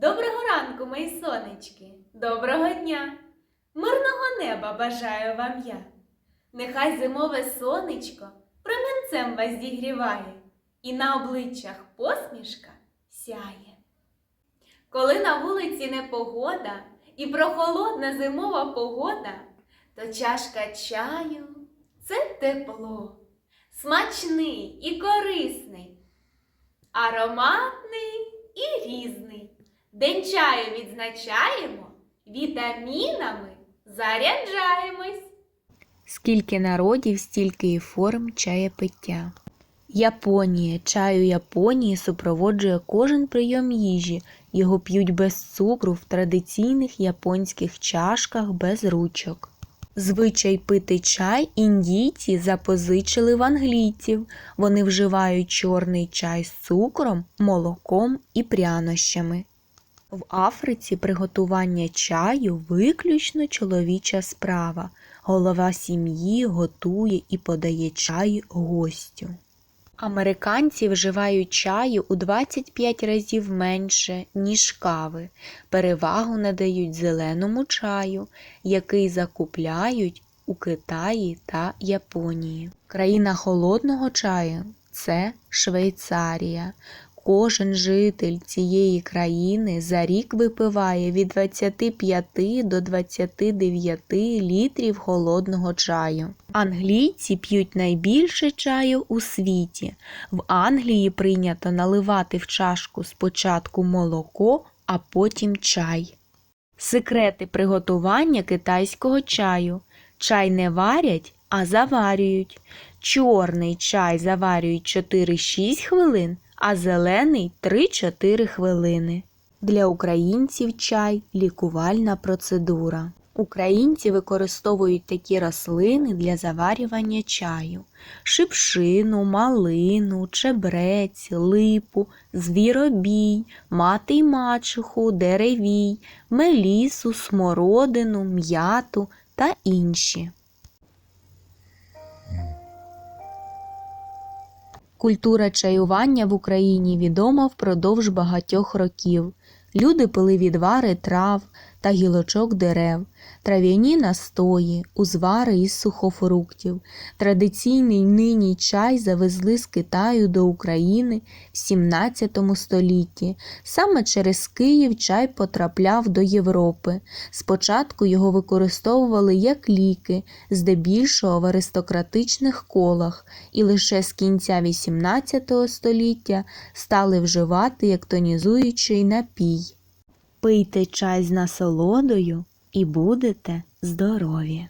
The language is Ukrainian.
Доброго ранку, мої сонечки, доброго дня! Мирного неба бажаю вам я. Нехай зимове сонечко промінцем вас зігріває, і на обличчях посмішка сяє. Коли на вулиці непогода і прохолодна зимова погода, то чашка чаю це тепло, смачний і корисний, ароматний і різний. День чаю відзначаємо, вітамінами заряджаємось. Скільки народів, стільки і форм чаєпиття. Японія. Чаю Японії супроводжує кожен прийом їжі. Його п'ють без цукру в традиційних японських чашках без ручок. Звичай пити чай індійці запозичили в англійців. Вони вживають чорний чай з цукром, молоком і прянощами. В Африці приготування чаю виключно чоловіча справа. Голова сім'ї готує і подає чай гостю. Американці вживають чаю у 25 разів менше, ніж кави. Перевагу надають зеленому чаю, який закупляють у Китаї та Японії. Країна холодного чаю це Швейцарія. Кожен житель цієї країни за рік випиває від 25 до 29 літрів холодного чаю. Англійці п'ють найбільше чаю у світі. В Англії прийнято наливати в чашку спочатку молоко, а потім чай. Секрети приготування китайського чаю. Чай не варять, а заварюють. Чорний чай заварюють 4-6 хвилин, а зелений 3-4 хвилини. Для українців чай лікувальна процедура. Українці використовують такі рослини для заварювання чаю: шипшину, малину, чебрець, липу, звіробій, мати й мачуху, деревій, мелісу, смородину, м'яту та інші. Культура чаювання в Україні відома впродовж багатьох років. Люди пили відвари трав та гілочок дерев, трав'яні настої, узвари із сухофруктів. Традиційний нині чай завезли з Китаю до України в 17 столітті. Саме через Київ чай потрапляв до Європи. Спочатку його використовували як ліки, здебільшого в аристократичних колах, і лише з кінця 18 століття стали вживати як тонізуючий напій. Пийте чай з насолодою і будете здорові.